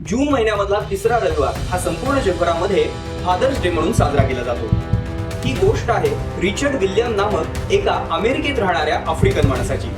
जून महिन्यामधला तिसरा रविवार हा संपूर्ण जगभरामध्ये फादर्स डे म्हणून साजरा केला जातो. ही गोष्ट आहे रिचर्ड विल्यम नामक एका अमेरिकेत राहणाऱ्या आफ्रिकन माणसाची.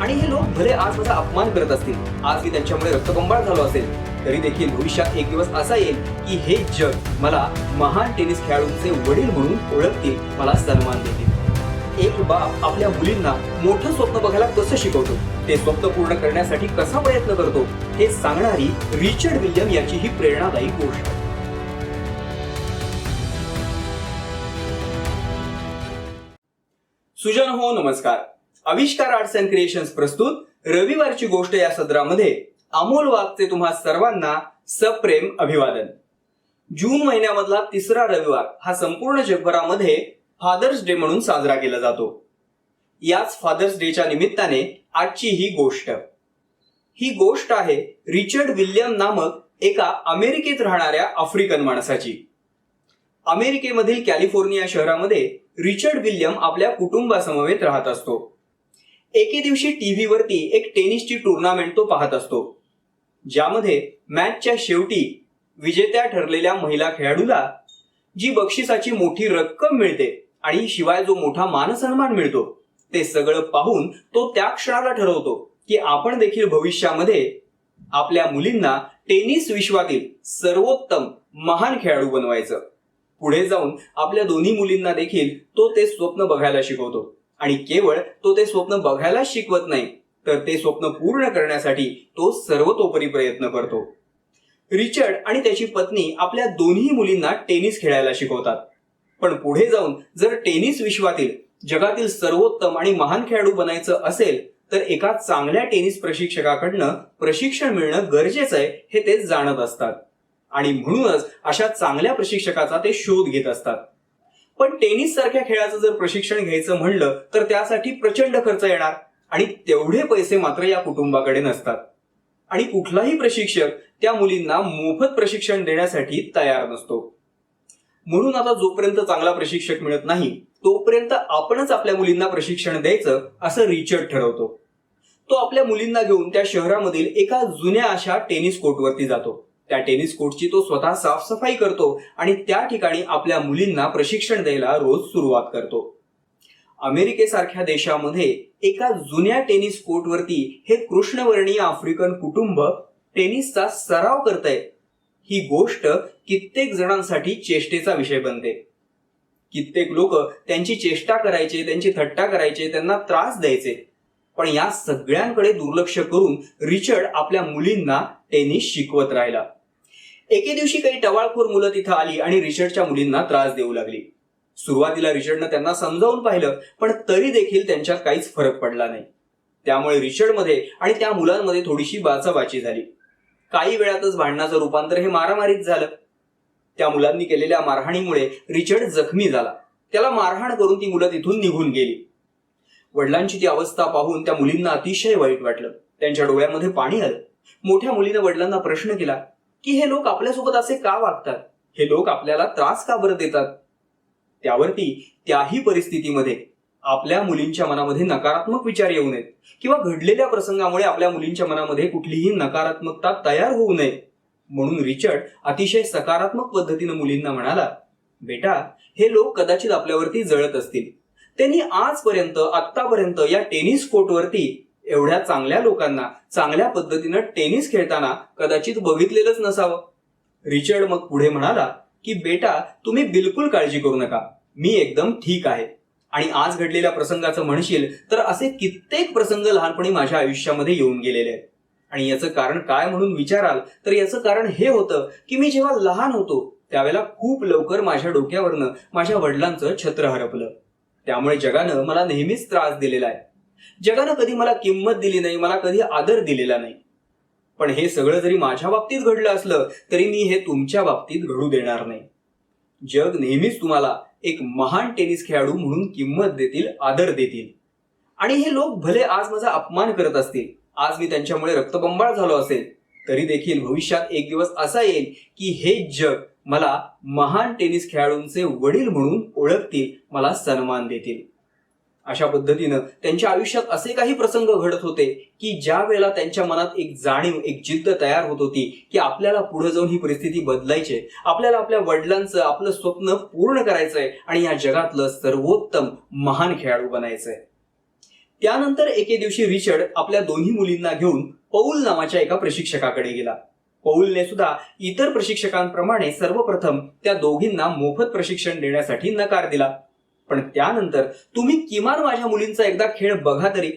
आणि हे लोक भले आज माझा अपमान करत असतील आज मी त्यांच्यामुळे रक्तबंबाळ झालो असेल तरी देखील भविष्यात एक दिवस असा येईल की हे जग मला महान टेनिस खेळाडूंचे वडील म्हणून ओळखतील मला सन्मान देतील. एक बाप आपल्या मुलींना मोठं स्वप्न बघायला कसं शिकवतो? ते स्वप्न पूर्ण करण्यासाठी कसा प्रयत्न करतो? हे सांगणारी रिचर्ड विल्यम याची ही प्रेरणादायी गोष्ट सुजन हो नमस्कार. आविष्कार आर्ट्स अँड क्रिएशन्स प्रस्तुत रविवारची गोष्ट या सदरामध्ये अमोल वाघचे तुम्हा सर्वांना सप्रेम अभिवादन. जून महिन्यामधला तिसरा रविवार हा संपूर्ण जगभरामध्ये फादर्स डे म्हणून साजरा केला जातो. याच फादर्स डेच्या निमित्ताने आजची ही गोष्ट. ही गोष्ट आहे रिचर्ड विल्यम नामक एका अमेरिकेत राहणाऱ्या आफ्रिकन माणसाची. अमेरिकेमधील कॅलिफोर्निया शहरामध्ये रिचर्ड विल्यम आपल्या कुटुंबासमवेत राहत असतो. एके दिवशी टीव्हीवरती एक टेनिसची टुर्नामेंट तो पाहत असतो. ज्यामध्ये मॅचच्या शेवटी विजेत्या ठरलेल्या महिला खेळाडूला जी बक्षिसाची मोठी रक्कम मिळते आणि शिवाय जो मोठा मानसन्मान मिळतो ते सगळं पाहून तो त्या क्षणाला ठरवतो की आपण देखील भविष्यामध्ये आपल्या मुलींना टेनिस विश्वातील सर्वोत्तम महान खेळाडू बनवायचं. पुढे जाऊन आपल्या दोन्ही मुलींना देखील तो ते स्वप्न बघायला शिकवतो. आणि केवळ तो ते स्वप्न बघायलाच शिकवत नाही तर ते स्वप्न पूर्ण करण्यासाठी तो सर्वतोपरी प्रयत्न करतो. रिचर्ड आणि त्याची पत्नी आपल्या दोन्ही मुलींना टेनिस खेळायला शिकवतात. पण पुढे जाऊन जर टेनिस विश्वातील जगातील सर्वोत्तम आणि महान खेळाडू बनायचं असेल तर एका चांगल्या टेनिस प्रशिक्षकाकडनं प्रशिक्षण मिळणं गरजेचं आहे हे ते जाणत असतात. आणि म्हणूनच अशा चांगल्या प्रशिक्षकाचा ते शोध घेत असतात. पण टेनिस सारख्या खेळाचं जर प्रशिक्षण घ्यायचं म्हणलं तर त्यासाठी प्रचंड खर्च येणार आणि तेवढे पैसे मात्र या कुटुंबाकडे नसतात. आणि कुठलाही प्रशिक्षक त्या मुलींना मोफत प्रशिक्षण देण्यासाठी तयार नसतो. म्हणून आता जोपर्यंत चांगला प्रशिक्षक मिळत नाही तोपर्यंत आपणच आपल्या मुलींना प्रशिक्षण द्यायचं असं रिचर्ड ठरवतो. तो आपल्या मुलींना घेऊन त्या शहरामधील एका जुन्या अशा टेनिस कोर्टवरती जातो. त्या टेनिस कोर्टची तो स्वतः साफसफाई करतो आणि त्या ठिकाणी आपल्या मुलींना प्रशिक्षण द्यायला रोज सुरुवात करतो. अमेरिकेसारख्या देशामध्ये एका जुन्या टेनिस कोर्टवरती हे कृष्णवर्णीय आफ्रिकन कुटुंब टेनिसचा सराव करतंय. ही गोष्ट कित्येक जणांसाठी चेष्टेचा विषय बनते. कित्येक लोक त्यांची चेष्टा करायचे त्यांची थट्टा करायचे त्यांना त्रास द्यायचे. पण या सगळ्यांकडे दुर्लक्ष करून रिचर्ड आपल्या मुलींना टेनिस शिकवत राहिला. एके दिवशी काही टवाळखोर मुलं तिथं आली आणि रिचर्डच्या मुलींना त्रास देऊ लागली. सुरुवातीला रिचर्डनं त्यांना समजावून पाहिलं पण तरी देखील त्यांच्यात काहीच फरक पडला नाही. त्यामुळे रिचर्डमध्ये आणि त्या मुलांमध्ये थोडीशी बाचाबाची झाली. काही वेळातच भांडणाचं रूपांतर हे मारामारीत झालं. त्या मुलांनी केलेल्या मारहाणीमुळे रिचर्ड जखमी झाला. त्याला मारहाण करून ती मुलं तिथून निघून गेली. वडिलांची ती अवस्था पाहून त्या मुलींना अतिशय वाईट वाटलं. त्यांच्या डोळ्यामध्ये पाणी आलं. मोठ्या मुलीनं वडिलांना प्रश्न केला की हे लोक आपल्यासोबत असे का वागतात? हे लोक आपल्याला त्रास का बरं देतात? त्यावरती त्याही परिस्थितीमध्ये आपल्या मुलींच्या मनामध्ये नकारात्मक विचार येऊ नयेत किंवा घडलेल्या प्रसंगामुळे आपल्या मुलींच्या मनामध्ये कुठलीही नकारात्मकता तयार होऊ नये. म्हणून रिचर्ड अतिशय सकारात्मक पद्धतीनं मुलींना म्हणाला बेटा हे लोक कदाचित आपल्यावरती जळत असतील. त्यांनी आजपर्यंत आतापर्यंत या टेनिस कोर्टवरती एवढ्या चांगल्या लोकांना चांगल्या पद्धतीनं टेनिस खेळताना कदाचित बघितलेलंच नसावं. रिचर्ड मग पुढे म्हणाला की बेटा तुम्ही बिलकुल काळजी करू नका. मी एकदम ठीक आहे. आणि आज घडलेल्या प्रसंगाचं म्हणशील तर असे कित्येक प्रसंग लहानपणी माझ्या आयुष्यामध्ये येऊन गेलेले आहेत. आणि याचं कारण काय म्हणून विचाराल तर याचं कारण हे होतं की मी जेव्हा लहान होतो त्यावेळेला खूप लवकर माझ्या डोक्यावरनं माझ्या वडिलांचं छत्र हरपलं. त्यामुळे जगानं मला नेहमीच त्रास दिलेला आहे. जगानं कधी मला किंमत दिली नाही मला कधी आदर दिलेला नाही. पण हे सगळं जरी माझ्या बाबतीत घडलं असलं तरी मी हे तुमच्या बाबतीत घडू देणार नाही. जग नेहमीच तुम्हाला एक महान टेनिस खेळाडू म्हणून किंमत देतील आदर देतील. आणि हे लोक भले आज माझा अपमान करत असतील आज मी त्यांच्यामुळे रक्तबंबाळ झालो असेल तरी देखील भविष्यात एक दिवस असा येईल की हे जग मला महान टेनिस खेळाडूंचे वडील म्हणून ओळखतील मला सन्मान देतील. अशा पद्धतीनं त्यांच्या आयुष्यात असे काही प्रसंग घडत होते की ज्या वेळेला त्यांच्या मनात एक जाणीव एक जिद्द तयार होत होती की आपल्याला पुढे जाऊन ही परिस्थिती बदलायची आपल्याला आपल्या वडिलांचं आपलं स्वप्न पूर्ण करायचंय आणि या जगातलं सर्वोत्तम महान खेळाडू बनायचंय त्यानंतर एके दिवशी रिचर्ड आपल्या दोन्ही मुलींना घेऊन पौल नावाच्या एका प्रशिक्षकाकडे गेला. पौलने सुद्धा इतर प्रशिक्षकांप्रमाणे सर्वप्रथम त्या दोघींना मोफत प्रशिक्षण देण्यासाठी नकार दिला. पण त्यानंतर तुम्ही किमान माझ्या मुलींचा एकदा खेळ बघा तरी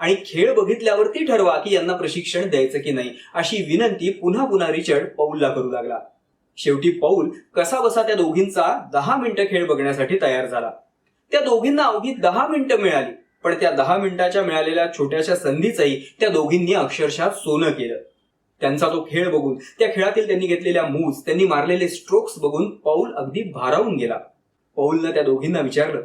आणि खेळ बघितल्यावरती ठरवा की यांना प्रशिक्षण द्यायचं की नाही अशी विनंती पुन्हा पुन्हा रिचर्ड पौलला करू लागला. शेवटी पौल कसा बसा त्या दोघींचा दहा मिनिटं खेळ बघण्यासाठी तयार झाला. त्या दोघींना अवघी दहा मिनिटं मिळाली पण त्या दहा मिनिटाच्या मिळालेल्या छोट्याशा संधीचंही त्या दोघींनी अक्षरशः सोनं केलं. त्यांचा तो खेळ बघून त्या खेळातील त्यांनी घेतलेल्या मूव्स त्यांनी मारलेले स्ट्रोक्स बघून पौल अगदी भारावून गेला. पौलनं त्या दोघींना विचारलं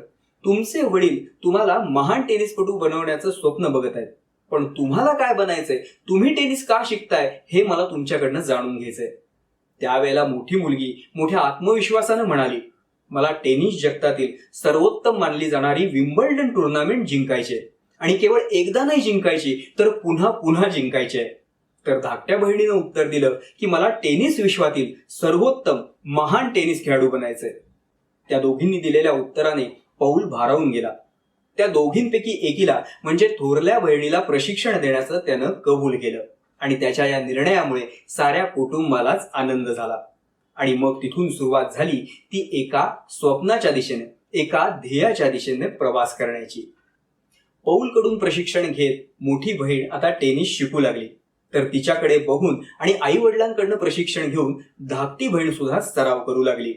तुमचे वडील तुम्हाला महान टेनिसपटू बनवण्याचं स्वप्न बघत आहेत पण तुम्हाला काय बनायचंय? तुम्ही टेनिस का शिकताय? हे मला तुमच्याकडनं जाणून घ्यायचंय. त्यावेळेला मोठी मुलगी मोठ्या आत्मविश्वासानं म्हणाली मला टेनिस जगतातील सर्वोत्तम मानली जाणारी विम्बल्डन टुर्नामेंट जिंकायचे आणि केवळ एकदा नाही जिंकायची तर पुन्हा पुन्हा जिंकायचे तर धाकट्या बहिणीनं उत्तर दिलं की मला टेनिस विश्वातील सर्वोत्तम महान टेनिस खेळाडू बनायचंय. त्या दोघींनी दिलेल्या उत्तराने पौल भारावून गेला. त्या दोघींपैकी एकीला म्हणजे थोरल्या बहिणीला प्रशिक्षण देण्याचं त्यानं कबूल केलं आणि त्याच्या या निर्णयामुळे साऱ्या कुटुंबालाच आनंद झाला. आणि मग तिथून सुरुवात झाली ती एका स्वप्नाच्या दिशेने एका ध्येयाच्या दिशेने प्रवास करण्याची. पौलकडून प्रशिक्षण घेत मोठी बहीण आता टेनिस शिकू लागली. तर तिच्याकडे बघून आणि आई वडिलांकडनं प्रशिक्षण घेऊन धाकटी बहीण सुद्धा सराव करू लागली.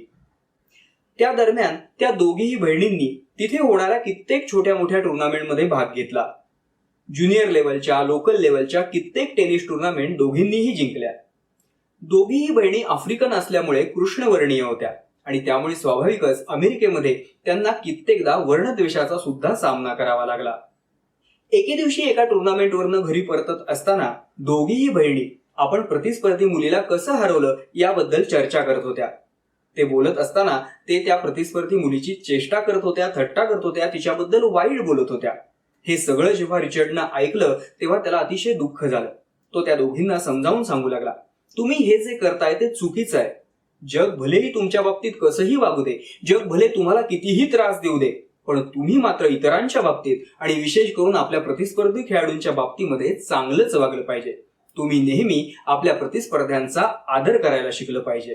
त्या दरम्यान त्या दोघीही बहिणींनी तिथे होणाऱ्या कित्येक छोट्या मोठ्या टुर्नामेंटमध्ये भाग घेतला. ज्युनियर लेवलच्या लोकल लेवलच्या कित्येक टेनिस टुर्नामेंट दोघींनीही जिंकल्या. दोघीही बहिणी आफ्रिकन असल्यामुळे कृष्णवर्णीय होत्या आणि त्यामुळे स्वाभाविकच अमेरिकेमध्ये त्यांना कित्येकदा वर्णद्वेषाचा सुद्धा सामना करावा लागला. एके दिवशी एका टुर्नामेंटवरनं घरी परतत असताना दोघीही बहिणी आपण प्रतिस्पर्धी मुलीला कसं हरवलं याबद्दल चर्चा करत होत्या. ते बोलत असताना ते त्या प्रतिस्पर्धी मुलीची चेष्टा करत होत्या थट्टा करत होत्या तिच्याबद्दल वाईट बोलत होत्या. हे सगळं जेव्हा रिचर्डनं ऐकलं तेव्हा त्याला अतिशय दुःख झालं. तो त्या दोघींना समजावून सांगू लागला तुम्ही हे जे करताय ते चुकीचं आहे. जग भलेही तुमच्या बाबतीत कसंही वागू दे जग भले तुम्हाला कितीही त्रास देऊ दे पण तुम्ही मात्र इतरांच्या बाबतीत आणि विशेष करून आपल्या प्रतिस्पर्धी खेळाडूंच्या बाबतीमध्ये चांगलंच वागलं पाहिजे. तुम्ही नेहमी आपल्या प्रतिस्पर्ध्यांचा आदर करायला शिकलं पाहिजे.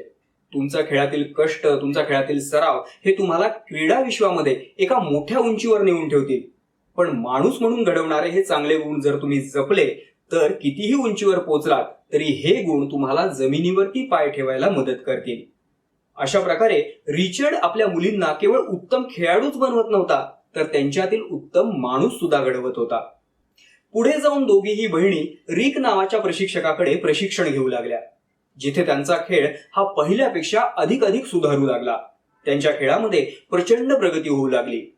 तुमचा खेळातील कष्ट तुमचा खेळातील सराव हे तुम्हाला क्रीडा विश्वामध्ये एका मोठ्या उंचीवर नेऊन ठेवतील. पण माणूस म्हणून घडवणारे हे चांगले गुण जर तुम्ही जपले तर कितीही उंचीवर पोचलात तरी हे गुण तुम्हाला जमिनीवरती पाय ठेवायला मदत करतील. अशा प्रकारे रिचर्ड आपल्या मुलींना केवळ उत्तम खेळाडूच बनवत नव्हता तर त्यांच्यातील उत्तम माणूस सुद्धा घडवत होता. पुढे जाऊन दोघीही बहिणी रिक नावाच्या प्रशिक्षकाकडे प्रशिक्षण घेऊ लागल्या. जिथे त्यांचा खेळ हा पहिल्यापेक्षा अधिक अधिक सुधारू लागला. त्यांच्या खेळामध्ये प्रचंड प्रगती होऊ लागली.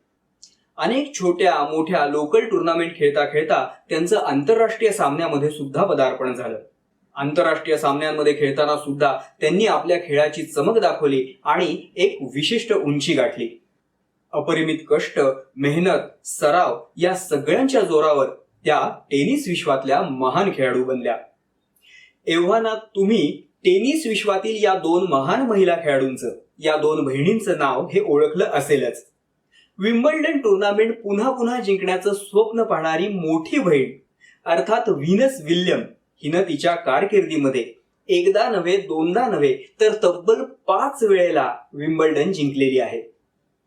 अनेक छोट्या मोठ्या लोकल टुर्नामेंट खेळता खेळता त्यांचं आंतरराष्ट्रीय सामन्यामध्ये सुद्धा पदार्पण झालं. आंतरराष्ट्रीय सामन्यांमध्ये खेळताना सुद्धा त्यांनी आपल्या खेळाची चमक दाखवली आणि एक विशिष्ट उंची गाठली. अपरिमित कष्ट मेहनत सराव या सगळ्यांच्या जोरावर त्या टेनिस विश्वातल्या महान खेळाडू बनल्या. एव्हाना तुम्ही टेनिस विश्वातील या दोन महान महिला खेळाडूंचं या दोन बहिणींचं नाव हे ओळखलं असेलच. विम्बल्डन टुर्नामेंट पुन्हा पुन्हा जिंकण्याचं स्वप्न पाहणारी मोठी बहीण अर्थात व्हिनस विल्यम हिनं तिच्या कारकिर्दीमध्ये एकदा नव्हे दोनदा नव्हे तर तब्बल पाच वेळेला विम्बल्डन जिंकलेली आहे.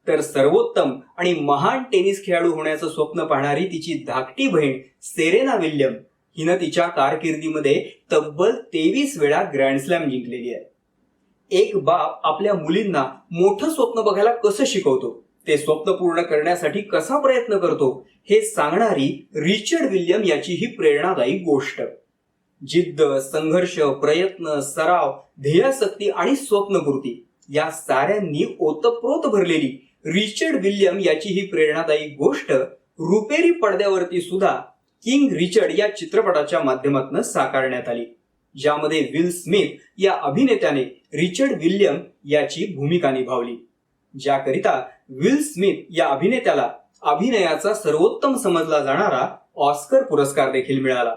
तर सर्वोत्तम आणि महान टेनिस खेळाडू होण्याचं स्वप्न पाहणारी तिची धाकटी बहीण सेरेना विल्यम हिनं तिच्या कारकिर्दीमध्ये तब्बल तेवीस वेळा ग्रँडस्लॅम जिंकलेली आहे. एक बाप आपल्या मुलींना मोठं स्वप्न बघायला कसं शिकवतो ते स्वप्न पूर्ण करण्यासाठी कसा प्रयत्न करतो हे सांगणारी रिचर्ड विल्यम याची ही प्रेरणादायी गोष्ट. जिद्द संघर्ष प्रयत्न सराव ध्येयासक्ती आणि स्वप्नपूर्ती या साऱ्यांनी ओतप्रोत भरलेली रिचर्ड विल्यम याची ही प्रेरणादायी गोष्ट रुपेरी पडद्यावरती सुद्धा किंग रिचर्ड या चित्रपटाच्या माध्यमातून साकारण्यात आली ज्यामध्ये विल स्मिथ या अभिनेत्याने रिचर्ड विल्यम याची भूमिका निभावली ज्याकरिता विल स्मिथ या अभिनेत्याला अभिनयाचा सर्वोत्तम समजला जाणारा ऑस्कर पुरस्कार देखील मिळाला.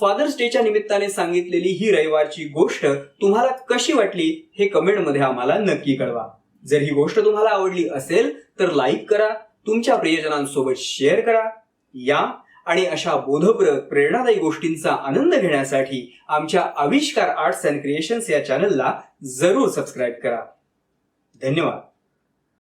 फादर्स डेच्या निमित्ताने सांगितलेली ही रविवारची गोष्ट तुम्हाला कशी वाटली हे कमेंटमध्ये आम्हाला नक्की कळवा. जर ही गोष्ट तुम्हाला आवडली असेल तर लाईक करा तुमच्या प्रियजनांसोबत शेअर करा. या आणि अशा बोधप्रद प्रेरणादायी गोष्टींचा आनंद घेण्यासाठी आमच्या आविष्कार आर्ट्स अँड क्रिएशन्स या चॅनलला जरूर सबस्क्राईब करा. धन्यवाद.